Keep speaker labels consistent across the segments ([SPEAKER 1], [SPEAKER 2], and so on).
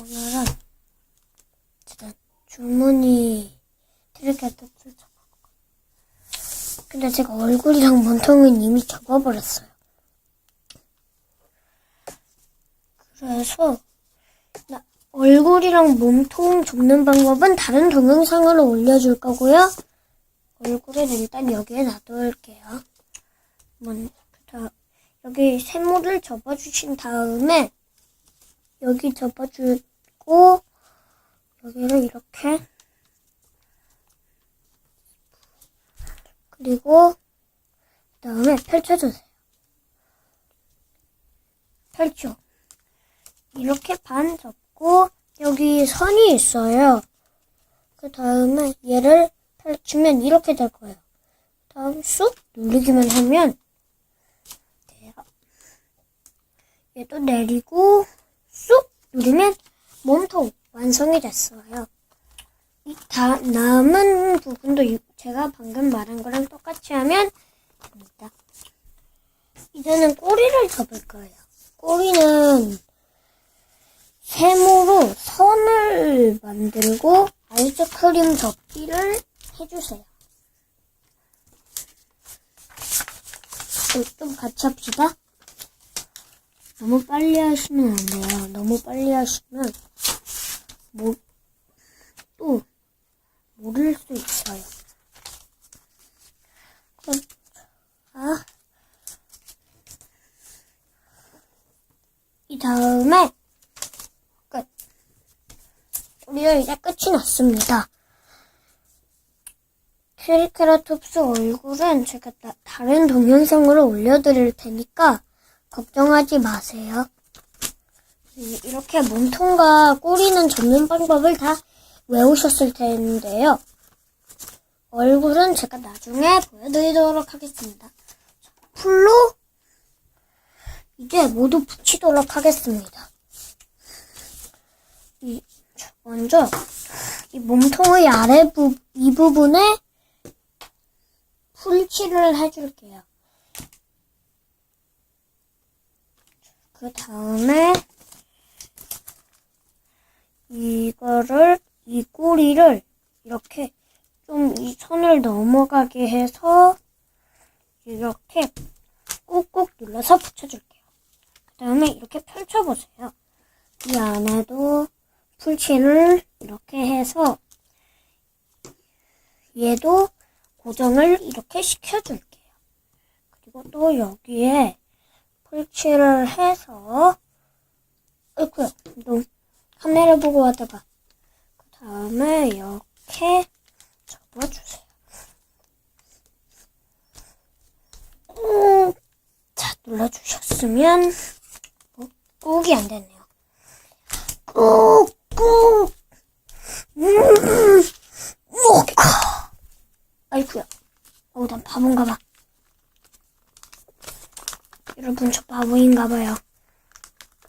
[SPEAKER 1] 오늘은 진짜 줄무늬 트리케라톱스 접어볼게요. 근데 제가 얼굴이랑 몸통은 이미 접어버렸어요. 그래서 나 얼굴이랑 몸통 접는 방법은 다른 동영상으로 올려줄 거고요. 얼굴은 일단 여기에 놔둘게요. 먼, 다, 여기 세모를 접어주신 다음에 여기 접어 주고 여기를 이렇게 그리고 그 다음에 펼쳐주세요. 펼쳐. 이렇게 반 접고 여기 선이 있어요. 그 다음에 얘를 펼치면 이렇게 될 거예요. 다음 쑥 눌리기만 하면 돼요. 얘도 내리고 쑥 누르면 몸통 완성이 됐어요. 이 다, 남은 부분도 이- 제가 방금 말한 거랑 똑같이 하면 됩니다. 이제는 꼬리를 접을 거예요. 꼬리는 세모로 선을 만들고 아이스크림 접기를 해주세요. 어, 좀 같이 합시다. 너무 빨리 하시면 안 돼요. 너무 빨리 하시면 뭐, 또 모를 수 있어요. 아, 이 다음에 끝. 우리가 이제 끝이 났습니다. 트리케라톱스 얼굴은 제가 나- 다른 동영상으로 올려드릴 테니까 걱정하지 마세요. 이- 이렇게 몸통과 꼬리는 접는 방법을 다 외우셨을 텐데요. 얼굴은 제가 나중에 보여드리도록 하겠습니다. 자, 풀로 이제 모두 붙이도록 하겠습니다. 먼저 이 몸통의 아래 부, 이 부분에 풀칠을 해줄게요. 그 다음에 이거를 이 꼬리를 이렇게 좀 이 선을 넘어가게 해서 이렇게 꾹꾹 눌러서 붙여줄게요. 그 다음에 이렇게 펼쳐보세요. 이 안에도 풀칠을 이렇게 해서 얘도 고정을 이렇게 시켜줄게요. 그리고 또 여기에 풀칠을 해서 아이쿠야 너 카메라 보고 하다가 그 다음에 이렇게 접어주세요. 꾹! 자 눌러주셨으면 어, 꾹이 안 됐네요. 꾹! 꾹! 음, 놓고 아이쿠야 어우 난 바본가 봐. 여러분 저 바보인가 봐요.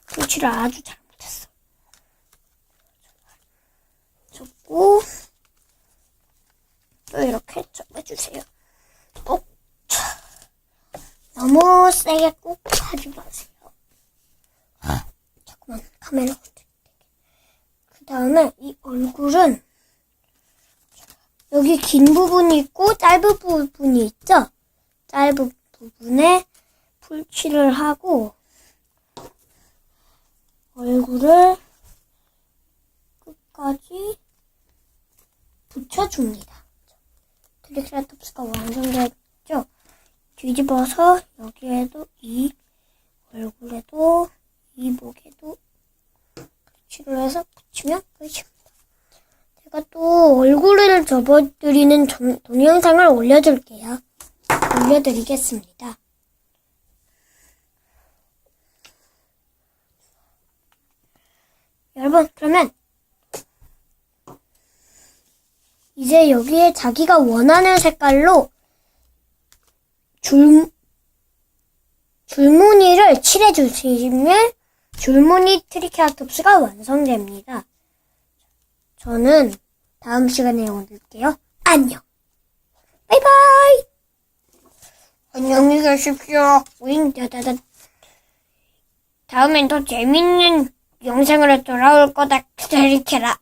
[SPEAKER 1] 풀칠을 아주 잘못했어. 접고 또 이렇게 접어주세요. 꼭 차. 너무 세게 꼭 하지 마세요. 잠깐만 카메라 그 다음에 이 얼굴은 여기 긴 부분이 있고 짧은 부분이 있죠? 짧은 부분에 풀칠을 하고 얼굴을 끝까지 붙여줍니다. 트리케라톱스가 완성됐죠? 뒤집어서 여기에도 이 얼굴에도 이 목에도 붙이를 해서 붙이면 끝입니다. 제가 또 얼굴을 접어드리는 동- 동영상을 올려줄게요. 올려드리겠습니다. 여러분, 그러면 이제 여기에 자기가 원하는 색깔로 줄, 줄무늬를 칠해주시면 줄무늬 트리케라톱스가 완성됩니다. 저는 다음 시간에 올릴게요. 안녕. 바이바이. 안녕히 계십시오. 윙, 다다다. 다음엔 더 재밌는 영생으로 돌아올 거다 기다리켜라.